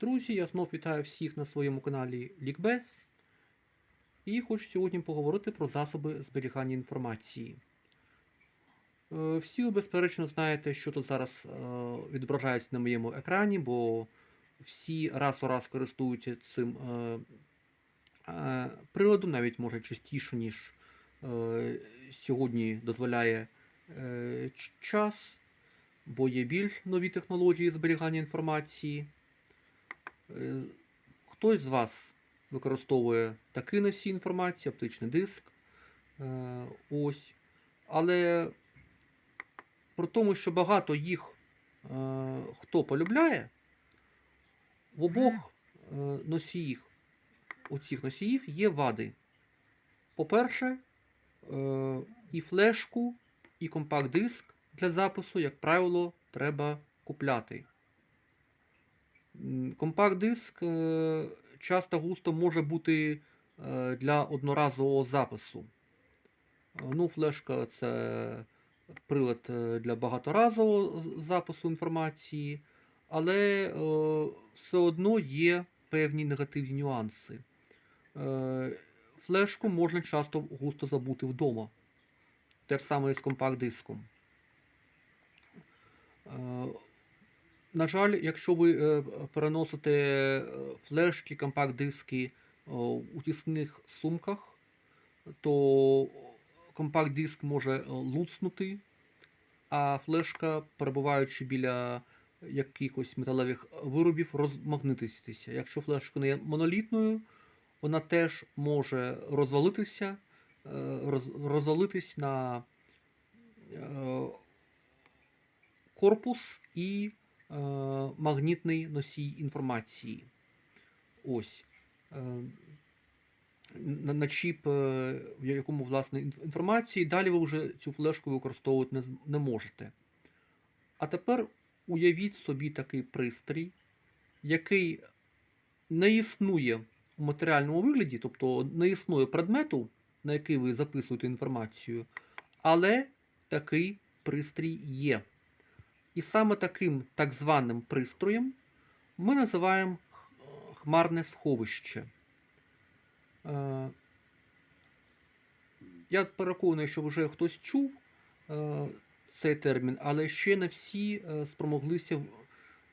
Друзі, я знов вітаю всіх на своєму каналі Лікбез. І хочу сьогодні поговорити про засоби зберігання інформації. Е, Всі ви, безперечно, знаєте, що тут зараз е, відображається на моєму екрані, бо всі раз у раз користуються цим е, приладом, навіть може частіше, ніж сьогодні дозволяє час, бо є більш нові технології зберігання інформації. Е, Хтось з вас використовує такий носій інформації, оптичний диск. Е, Ось. Але про тому, що багато їх е, хто полюбляє, в обох носіїв, у цих носіїв є вади. По-перше, і флешку, і компакт-диск для запису, як правило, треба купляти. Компакт-диск е, часто густо може бути е, для одноразового запису. Е, Ну, флешка це прилад для багаторазового запису інформації, але все одно є певні негативні нюанси. Флешку можна часто густо забути вдома. Те ж саме з компакт-диском. На жаль, якщо ви е, переносите е, флешки, компакт-диски е, у тісних сумках, то компакт-диск може луцнути, а флешка, перебуваючи біля якихось металевих виробів, розмагнититися. Якщо флешка не є монолітною, вона теж може розвалитися, розвалитись на корпус і магнітний носій інформації. Ось. Е, на, чіп, е, в якому власне інф- інформації, далі ви вже цю флешку використовувати не можете. А тепер уявіть собі такий пристрій, який не існує у матеріальному вигляді, тобто не існує предмету, на який ви записуєте інформацію, але такий пристрій є. І саме таким так званим пристроєм ми називаємо хмарне сховище. Е, Я переконаний, що вже хтось чув е, цей термін, але ще не всі е, спромоглися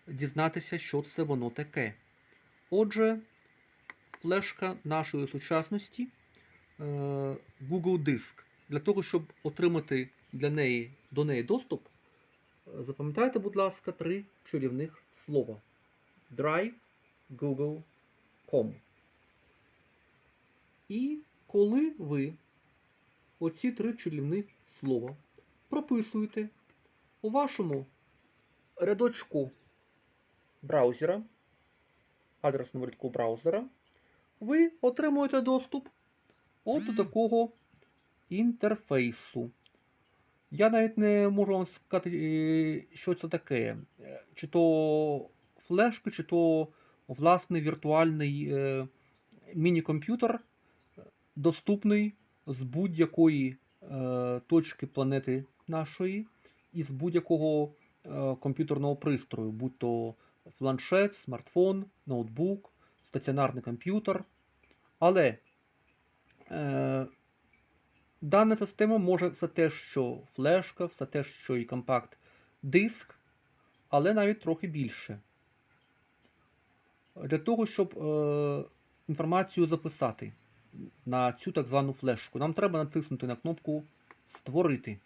дізнатися, що це воно таке. Отже, флешка нашої сучасності Google Диск. Для того, щоб отримати для неї, до неї доступ, запам'ятайте, будь ласка, три чарівних слова: Drive, Google.com. І коли ви оці три чарівні слова прописуєте у вашому рядочку браузера, адресному рядку браузера, ви отримуєте доступ от до такого інтерфейсу. Я навіть не можу вам сказати, е, що це таке. Е, Чи то флешка, чи то власний віртуальний е, міні-комп'ютер, доступний з будь-якої точки планети нашої і з будь-якого комп'ютерного пристрою, будь то планшет, смартфон, ноутбук, стаціонарний комп'ютер. Але дана система може все те, що флешка, все те, що і компакт-диск, але навіть трохи більше. Для того, щоб е, інформацію записати на цю так звану флешку, нам треба натиснути на кнопку Створити.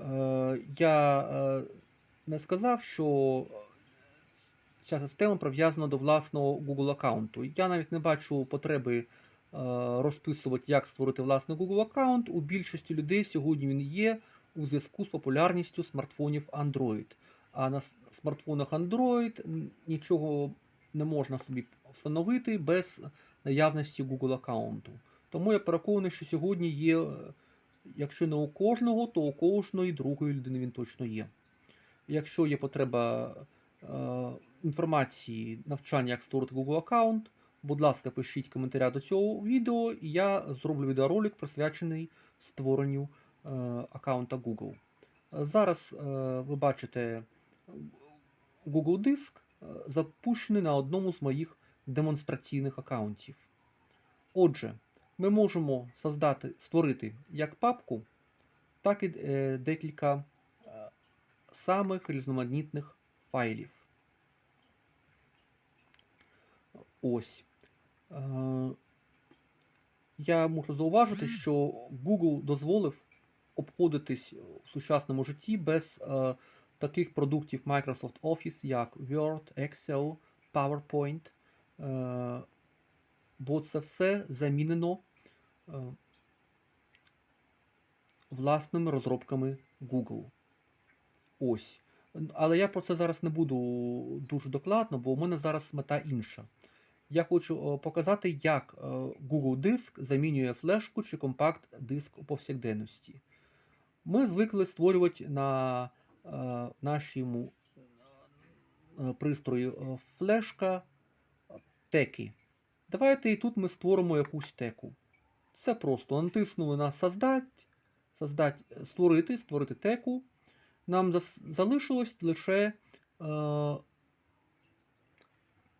Е, Я е, не сказав, що ця система прив'язана до власного Google аккаунту. Я навіть не бачу потреби е, розписувати, як створити власний Google аккаунт. У більшості людей сьогодні він є у зв'язку з популярністю смартфонів Android. А на смартфонах Android нічого не можна собі встановити без наявності Google аккаунту. Тому я переконаний, що сьогодні є, е, якщо не у кожного, то у кожної другої людини він точно є. Якщо є потреба інформації, навчання, як створити Google аккаунт, будь ласка, пишіть коментаря до цього відео, і я зроблю відеоролик присвячений створенню е, аккаунта Google. Е, Зараз е, ви бачите е, Google Диск е, запущений на одному з моїх демонстраційних аккаунтів. Отже, ми можемо создати, створити як папку, так і е, декілька е, самих різноманітних файлів. Ось. Е, Я можу зауважити, що Google дозволив обходитись в сучасному житті без е, таких продуктів Microsoft Office, як Word, Excel, PowerPoint, е, бо це все замінено власними розробками Google. Ось. Але я про це зараз не буду дуже докладно, бо у мене зараз мета інша. Я хочу е, показати, як е, Google Диск замінює флешку чи компакт-диск у повсякденності. Ми звикли створювати на е, нашому пристрої флешка теки. Давайте і тут ми створимо якусь теку. Це просто натиснули на создать, создать, створити, створити теку. Нам залишилось лише е,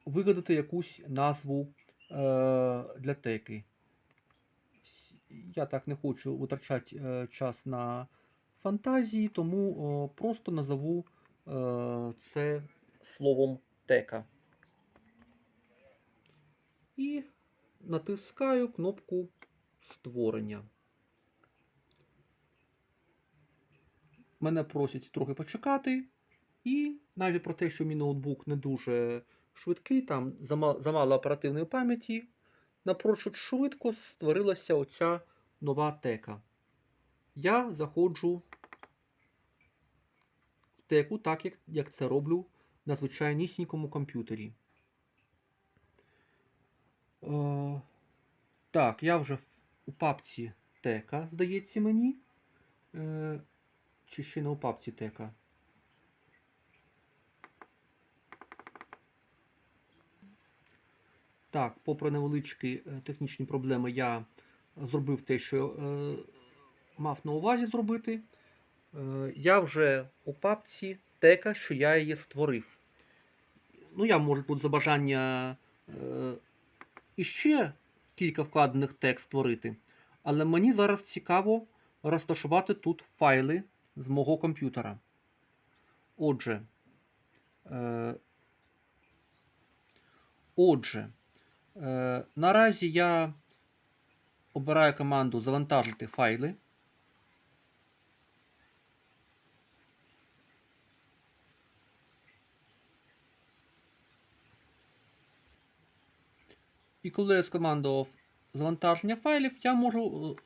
вигадати якусь назву е, для теки. Я так не хочу витрачати е, час на фантазії, тому е, просто назову е, це словом тека. І натискаю кнопку створення. Мене просять трохи почекати. І навіть про те, що мій ноутбук не дуже швидкий, там замало оперативної пам'яті, напрочуд швидко створилася оця нова тека. Я заходжу в теку так, як, як це роблю на звичайнісінькому комп'ютері. Е, так, я вже у папці тека, здається мені. Е, чи ще не у папці тека? Так, попри невеличкі е, технічні проблеми, я зробив те, що е, мав на увазі зробити. Е, я вже у папці тека, що я її створив. Ну, я можу тут за бажання е, іще кілька вкладених тек створити. Але мені зараз цікаво розташувати тут файли з мого комп'ютера. Отже, е, отже, е, наразі я обираю команду завантажити файли. І коли я скомандував завантаження файлів, я можу е,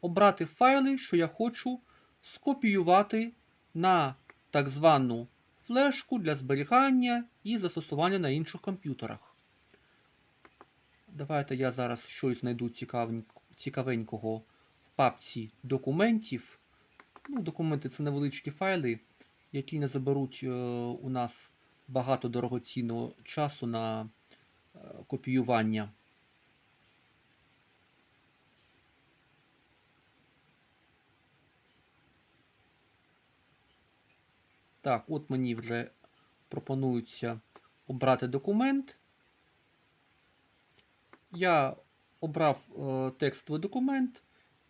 обрати файли, що я хочу скопіювати на так звану флешку для зберігання і застосування на інших комп'ютерах. Давайте я зараз щось знайду цікавенького в папці документів. Ну, документи це невеличкі файли, які не заберуть е, у нас багато дорогоцінного часу на е, копіювання. Так, от мені вже пропонується обрати документ. Я обрав е, текстовий документ.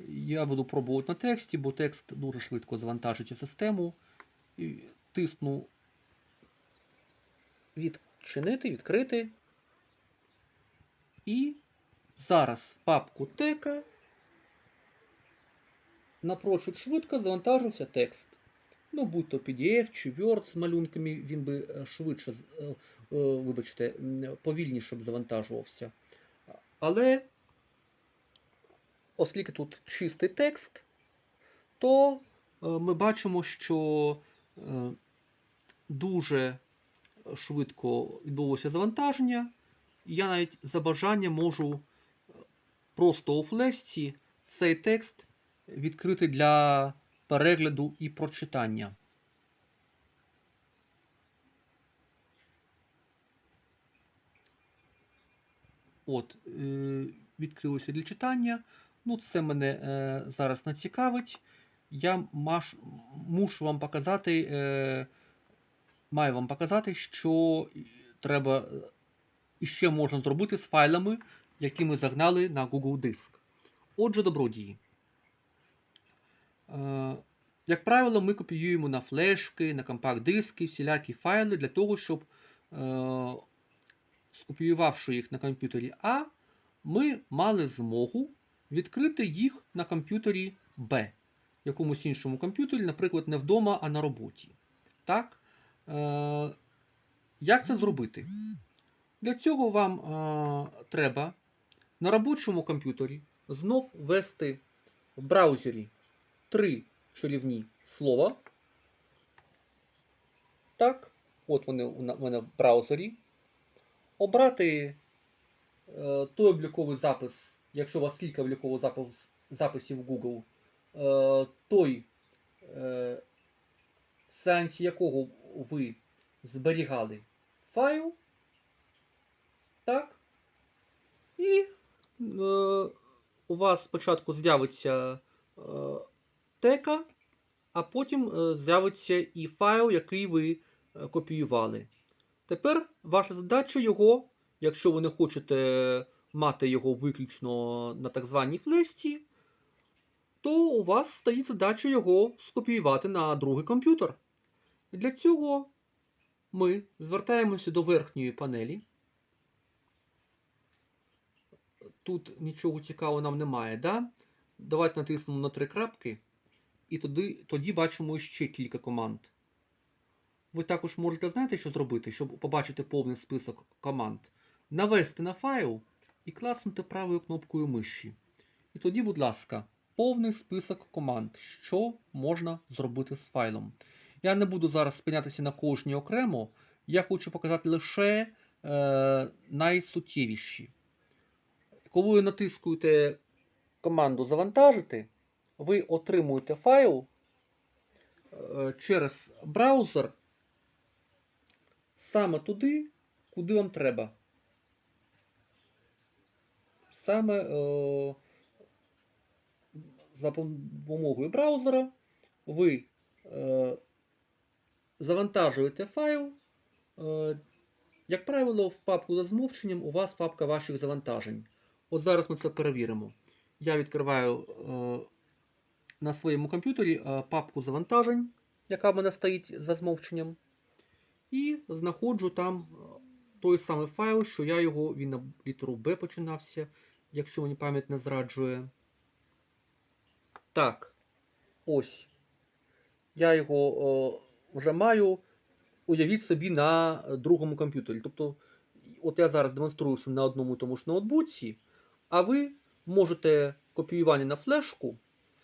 Я буду пробувати на тексті, бо текст дуже швидко завантажиться в систему. І тисну відчинити, відкрити. І зараз папку тека напрочуд швидко завантажився текст. Ну, будь то PDF чи Word з малюнками, він би е, швидше, е, е, вибачте, повільніше б завантажувався. Але, оскільки тут чистий текст, то ми бачимо, що дуже швидко відбулося завантаження. Я навіть за бажанням можу просто у флешці цей текст відкрити для перегляду і прочитання. От, е, відкрилося для читання. Ну, це мене е, зараз не цікавить. я маш, мушу вам показати, е, маю вам показати, що треба е, іще можна зробити з файлами, які ми загнали на Google Диск. Отже, добродії. Е, як правило, ми копіюємо на флешки, на компакт-диски всілякі файли для того, щоб, е, скопіювавши їх на комп'ютері А, ми мали змогу відкрити їх на комп'ютері Б, якомусь іншому комп'ютері, наприклад, не вдома, а на роботі. Так? Е, як це зробити? Для цього вам треба на робочому комп'ютері знов ввести в браузері три чарівні слова. Так, от вони у мене в браузері. Обрати е, той обліковий запис, якщо у вас кілька облікових запис, записів Google, е, той, е, в якого ви зберігали файл. Так. І е, у вас спочатку з'явиться е, тека, а потім е, з'явиться і файл, який ви е, копіювали. Тепер ваша задача його, якщо ви не хочете мати його виключно на так званій флешці, то у вас стоїть задача його скопіювати на другий комп'ютер. Для цього ми звертаємося до верхньої панелі. Тут нічого цікавого нам немає, да? Давайте натиснемо на три крапки, і тоді, тоді бачимо ще кілька команд. Ви також можете знаєте, що зробити, щоб побачити повний список команд. Навести на файл і класнути правою кнопкою миші. І тоді, будь ласка, повний список команд, що можна зробити з файлом. Я не буду зараз спинятися на кожній окремо, я хочу показати лише е, найсуттєвіші. Коли ви натискуєте команду Завантажити, ви отримуєте файл е, через браузер саме туди, куди вам треба. Саме е, за допомогою браузера ви е, завантажуєте файл. Е, як правило, в папку за змовченням у вас папка ваших завантажень. От зараз ми це перевіримо. Я відкриваю е, на своєму комп'ютері е, папку завантажень, яка в мене стоїть за змовченням. І знаходжу там е, той самий файл, що я його, він на літеру B починався, якщо мені пам'ять не зраджує. Так, ось. Я його е, вже маю. Уявіть собі на другому комп'ютері. Тобто, от я зараз демонструю все на одному тому ж ноутбуці, а ви можете копіювання на флешку,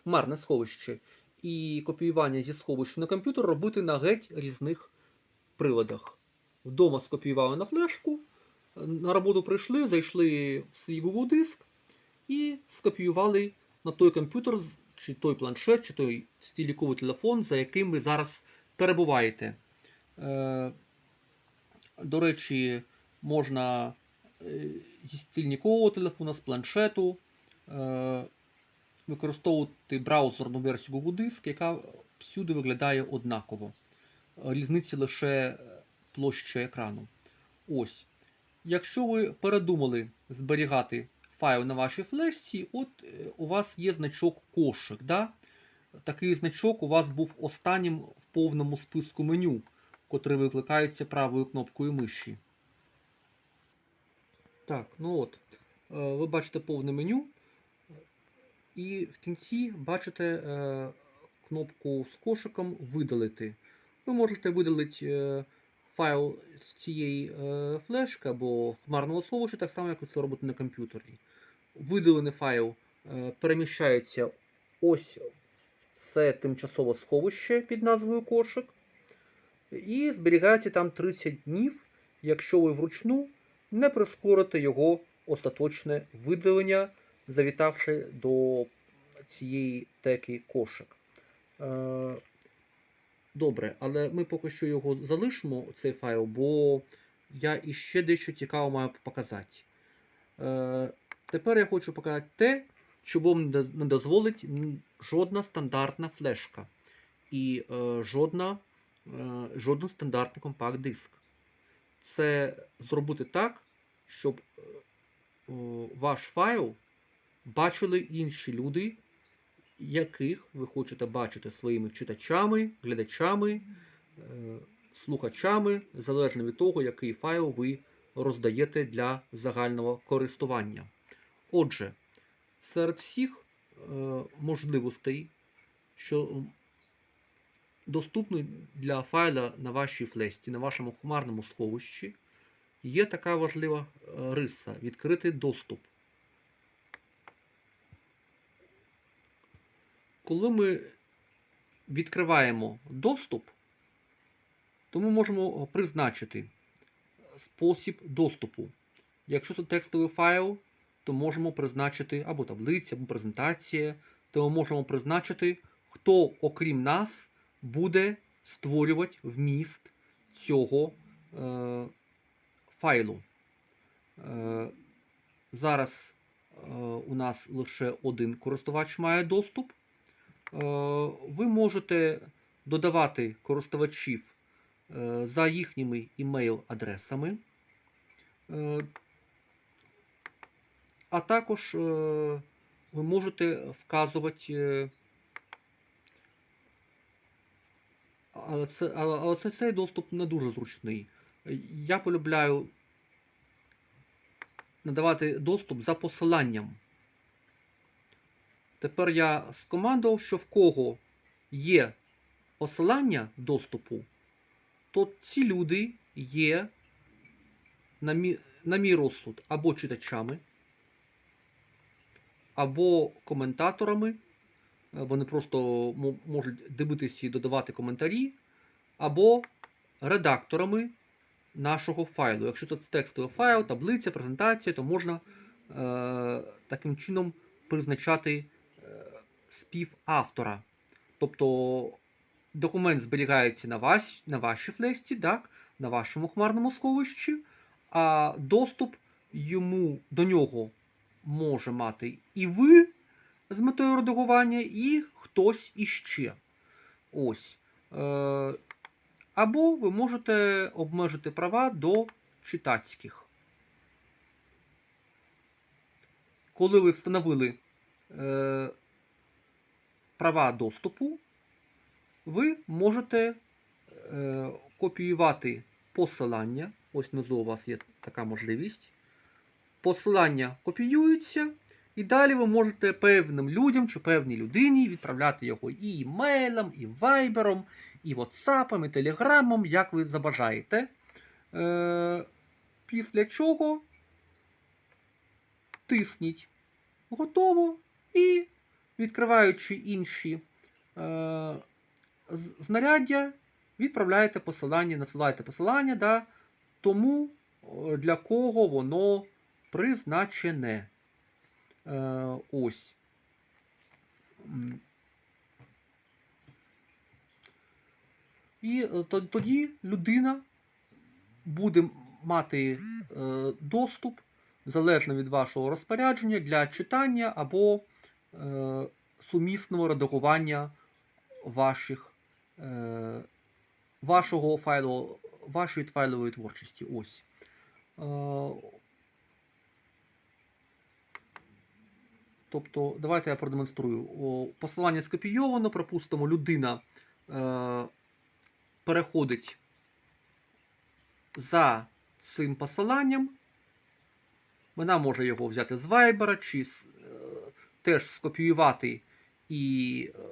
хмарне сховище, і копіювання зі сховища на комп'ютер робити на геть різних приладах. Вдома скопіювали на флешку, на роботу прийшли, зайшли в свій Google диск і скопіювали на той комп'ютер, чи той планшет, чи той стільниковий телефон, за яким ви зараз перебуваєте. Е, До речі, можна е, зі стільникового телефона, з планшету е, використовувати браузерну версію Google Диск, яка всюди виглядає однаково. Різниця лише площа екрану. Ось. Якщо ви передумали зберігати файл на вашій флешці, от е, у вас є значок кошик. Да? Такий значок у вас був останнім в повному списку меню, котрий викликається правою кнопкою миші. Так, ну от. е, Ви бачите повне меню. І в кінці бачите е, кнопку з кошиком видалити. Ви можете видалити е, файл з цієї е, флешки або хмарного сховища, так само, як ви це робите на комп'ютері. Видалений файл переміщається ось в це тимчасове сховище під назвою кошик. І зберігається там 30 днів, якщо ви вручну не прискорите його остаточне видалення, завітавши до цієї теки кошик. Е, Добре, але ми поки що його залишимо, цей файл, бо я іще дещо цікаво маю показати. Е, Тепер я хочу показати те, вам не дозволить жодна стандартна флешка і е, жоден стандартний компакт-диск. Це зробити так, щоб ваш файл бачили інші люди, яких ви хочете бачити своїми читачами, глядачами, е, слухачами, залежно від того, який файл ви роздаєте для загального користування. Отже, серед всіх е, можливостей, що доступні для файла на вашій флесті, на вашому хмарному сховищі, є така важлива риса відкритий доступ. Коли ми відкриваємо доступ, то ми можемо призначити спосіб доступу. Якщо це текстовий файл, то можемо призначити або таблиця, або презентація, то ми можемо призначити, хто, окрім нас, буде створювати вміст цього е, файлу. Е, зараз е, у нас лише один користувач має доступ. Е, ви можете додавати користувачів е, за їхніми імейл-адресами. Е, а також ви можете вказувати. Але, це, цей доступ не дуже зручний. Я полюбляю надавати доступ за посиланням. Тепер я скомандував, що в кого є посилання доступу, то ці люди є на мій, на мій розсуд або читачами, або коментаторами. Е, Вони просто можуть дивитися і додавати коментарі, або редакторами нашого файлу. Якщо це текстовий файл, таблиця, презентація, то можна е, таким чином призначати співавтора. Тобто документ зберігається на, вас, на вашій флесті, так, на вашому хмарному сховищі, а доступ йому до нього може мати і ви з метою редагування, і хтось іще. Ось. Е, або ви можете обмежити права до читацьких. Коли ви встановили е, права доступу, ви можете е, копіювати посилання. Ось внизу у вас є така можливість. Посилання копіюються, і далі ви можете певним людям чи певній людині відправляти його і імейлом, і вайбером, і WhatsApp, і Телеграмом, як ви забажаєте. Е, після чого тисніть готово і відкриваючи інші е, знаряддя, відправляєте посилання, насилаєте посилання да, тому, для кого воно призначене. Е, ось. І е, тоді людина буде мати е, доступ залежно від вашого розпорядження для читання або сумісного редагування ваших, е, вашого файлу, вашої файлової творчості. Ось. Е, Тобто, давайте я продемонструю. Посилання скопійовано, припустимо, людина е, переходить за цим посиланням. Вона може його взяти з Viber чи з, е, теж скопіювати і е,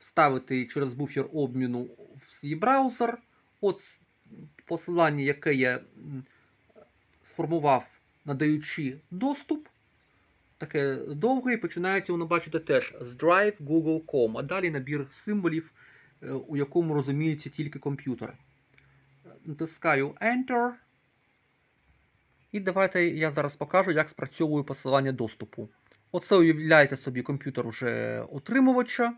вставити через буфер обміну в свій браузер. От посилання, яке я сформував, надаючи доступ. Таке довге і починається воно бачите теж з Drive Google.com, а далі набір символів, е, у якому розуміється тільки комп'ютер. Натискаю Enter. І давайте я зараз покажу, як спрацьовує посилання доступу. Оце уявляєте собі комп'ютер уже отримувача,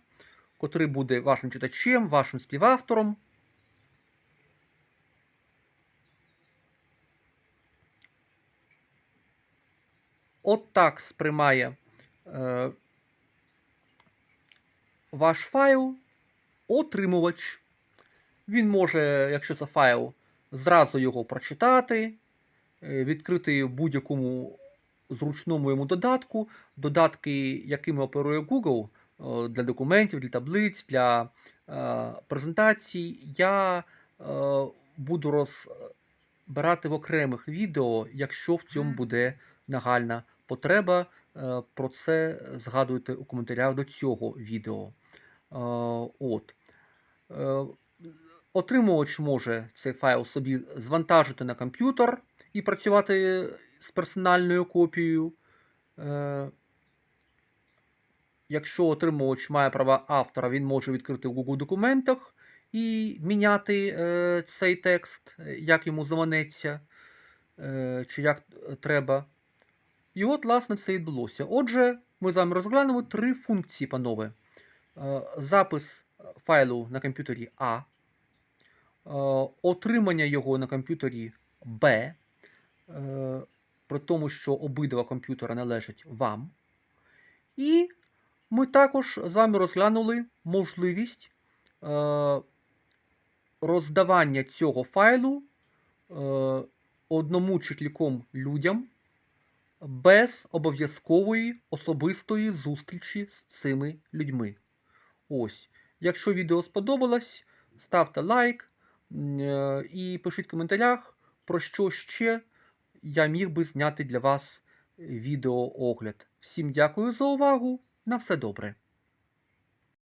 котрий буде вашим читачем, вашим співавтором. От так сприймає е, ваш файл отримувач. Він може, якщо це файл, зразу його прочитати, е, відкрити в будь-якому зручному йому додатку, додатки, якими оперує Google е, для документів, для таблиць, для е, презентацій, я е, буду розбирати в окремих відео, якщо в цьому буде нагальна потреба. Про це згадуйте у коментарях до цього відео. От. Отримувач може цей файл собі звантажити на комп'ютер і працювати з персональною копією. Е, Якщо отримувач має права автора, він може відкрити в Google документах і міняти е, цей текст, е, як йому заманеться, чи як треба. І от, власне, це відбулося. Отже, ми з вами розглянемо три функції, панове. Запис файлу на комп'ютері А, отримання його на комп'ютері Б, при тому, що обидва комп'ютери належать вам. І ми також з вами розглянули можливість е, роздавання цього файлу е, одному чи кільком людям без обов'язкової особистої зустрічі з цими людьми. Ось. Якщо відео сподобалось, ставте лайк е, і пишіть в коментарях, про що ще я міг би зняти для вас відеоогляд. Всім дякую за увагу. На все добре.